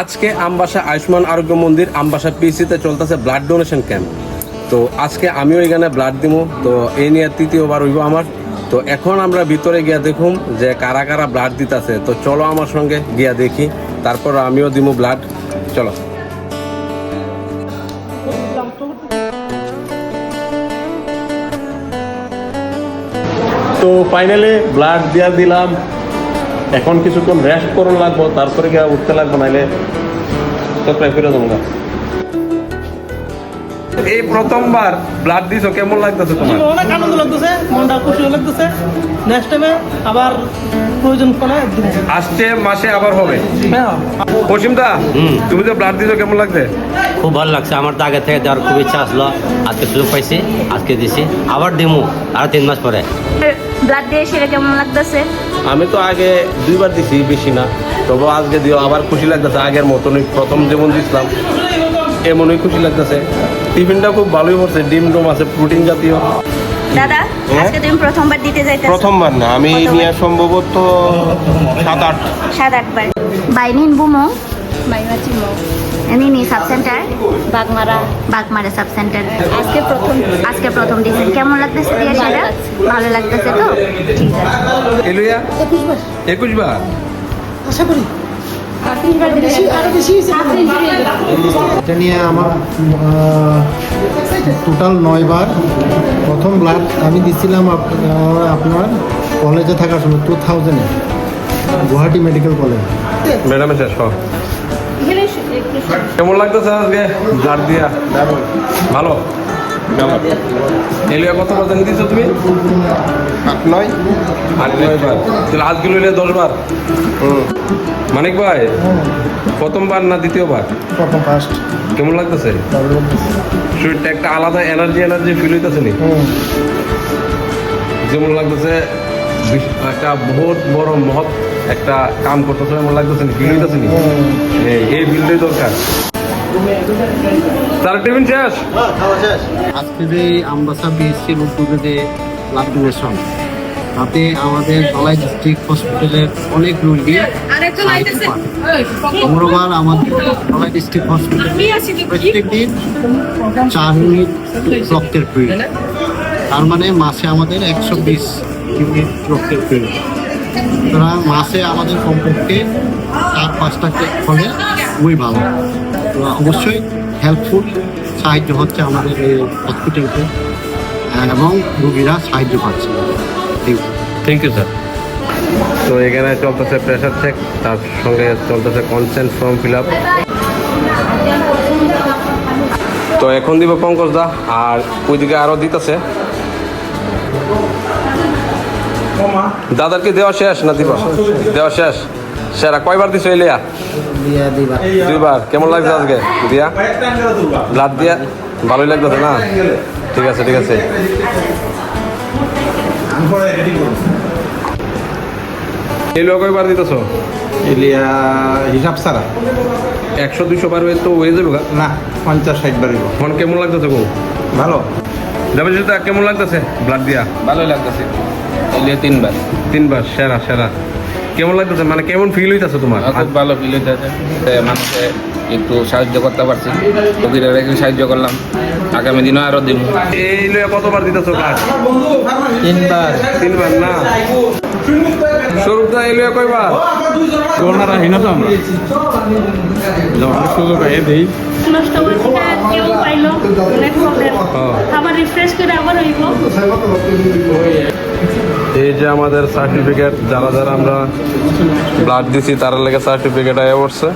আজকে আমবাসা আয়ুষ্মান আরোগ্য মন্দির আমবাসা পিসিতে চলতেছে ব্লাড ডোনেশন ক্যাম্প তো আজকে আমিও এখানে ব্লাড দিব তো এই নিয়ে তৃতীয়বার হইব আমার। তো এখন আমরা ভিতরে গিয়া দেখুম যে কারা কারা ব্লাড দিতেছে। তো চলো আমার সঙ্গে গিয়া দেখি, তারপর আমিও দিব ব্লাড চলো। তো ফাইনালি ব্লাড দিয়া দিলাম। এখন কিছুক্ষণ রেস্ট করুন লাগবো তারপরে গিয়ে উঠতে লাগবো নাইলে তো প্রায় ফিরে যাব এই প্রথমবার ব্লাড দিছো কেমন লাগতেছে তোমার? অনেক আনন্দ লাগতেছে মনটা খুশি লাগতেছে। নেক্সট টাইমে আবার প্রয়োজন পড়ে আসছে মাসে আবার হবে। হ্যাঁ। পশ্চিমদা তুমি তো ব্লাড দিছো কেমন লাগছে? খুব ভালো লাগছে। আমার তো আগে থেকে দেওয়ার খুব ইচ্ছা আসলো। আজকে সুযোগ পাইছি আজকে দিছি। আবার দিমু আর তিন মাস পরে। ব্লাড দিয়ে সেটা কেমন লাগতেছে? আমি তো আগে দুইবার দিছি বেশি না। তবু আজকে দিও আবার খুশি লাগতেছে আগের মতনই। প্রথম যেমন দিছিলাম এমনই খুশি লাগতেছে। টিফিনটা খুব ভালোই হচ্ছে ডিম ডোম আছে প্রোটিন জাতীয়। দাদা আজকে তুমি প্রথমবার দিতে যাইতেছো? প্রথমবার না আমি নিয়ে সম্ভবত সাত আট সাত আটবার বাইনিন বুমো। এমনি নি sub centre. Bagmara. Bagmara sub centre. আজকে প্রথম। আজকে প্রথম কেমন লাগতেছে দিয়ে সেটা ভালো লাগতেছে তো? ঠিক আছে। এলুয়া? একুশ বার? আশা করি। এটা নিয়ে আমার টোটাল নয়বার প্রথম ব্লাড আমি দিছিলাম আপনার কলেজে থাকার সময় টু থাউজেন্ডে গুয়াহাটি মেডিকেল কলেজ ম্যাডামে শেষ হ। কেমন লাগতেছে আজকে ব্লাড দিয়া? ভালো? এলুয়া কত বার জানি তুমি? আট নয়। আট নয় বার। তাহলে আজকে লইলে দশ বার। মানিক ভাই প্রথমবার না দ্বিতীয়বার? প্রথম ফার্স্ট কেমন লাগতেছে? শরীরটা একটা আলাদা এনার্জি এনার্জি ফিল হইতেছে নি? যেমন লাগতেছে একটা বহুত বড় মহৎ একটা কাম করতেছে এমন লাগতেছে নি? ফিল হইতেছে নি? এই এই বিলটাই দরকার। তার টিফিন শেষ? আজকে যে আমবাসা বিএসসির উদ্যোগে যে ব্লাড ডোনেশন তাতে আমাদের ধলাই ডিস্ট্রিক্ট হসপিটালের অনেক রোগী পান। মঙ্গলবার আমাদের ধলাই ডিস্ট্রিক্ট হসপিটালে প্রত্যেক দিন চার ইউনিট রক্তের প্রয়োজন তার মানে মাসে আমাদের একশো বিশ ইউনিট রক্তের প্রয়োজন সুতরাং মাসে আমাদের কমপক্ষে চার পাঁচটা কেক হলে খুবই ভালো। অবশ্যই হেল্পফুল সাহায্য হচ্ছে আমাদের এই হসপিটালকে এবং রোগীরা সাহায্য পাচ্ছে। Thank you thank you sir তো এখানে চলতেছে প্রেশার চেক তার সঙ্গে চলতেছে কনসেন্ট ফর্ম ফিল আপ তো এখন দিব পঙ্কজ দা আর ওইদিকে আরও দিতেছে। দাদার কি দেওয়া শেষ না দিবা? দেওয়া শেষ? সেরা কয়বার দিছো এলিয়া? দুইবার। কেমন লাগছে আজকে? দিয়া? ব্লাড দিয়া? ভালোই লাগতেছে না? ঠিক আছে ঠিক আছে। এলিয়া কয়বার দিতেছো? এলিয়া হিসাব ছাড়া। একশো দুইশো বার হয়ে তো হয়ে যাবে না পঞ্চাশ ষাট বাড়িব এখন কেমন লাগতেছে গো? ভালো। যাবে কেমন লাগতেছে? ব্লাড দিয়া? ভালোই লাগতেছে। এলিয়া তিনবার। তিনবার সেরা সেরা। কেমন লাগতেছে? মানে কেমন ফিল হইতেছে তোমার? খুব ভালো ফিল হইতেছে। মানুষকে একটু সাহায্য করতে পারছি। রোগীরা একটু সাহায্য করলাম। আগামী দিনও আরও দিব এই লইয়া কতবার দিতেছো ব্লাড তিনবার। তিনবার না? স্বরূপদা এই লইয়া কয়বার করোনার আহিনা তো আমরা? যখন সুযোগ আইয়ে দেই। নষ্ট হয়েছে কেউ পাইলো অনেক প্রবলেম। আবার রিফ্রেশ করে আবার হইব। এই যে আমাদের সার্টিফিকেট যারা যারা আমরা ব্লাড দিছি তারা লেগে সার্টিফিকেট আয়া পড়ছে।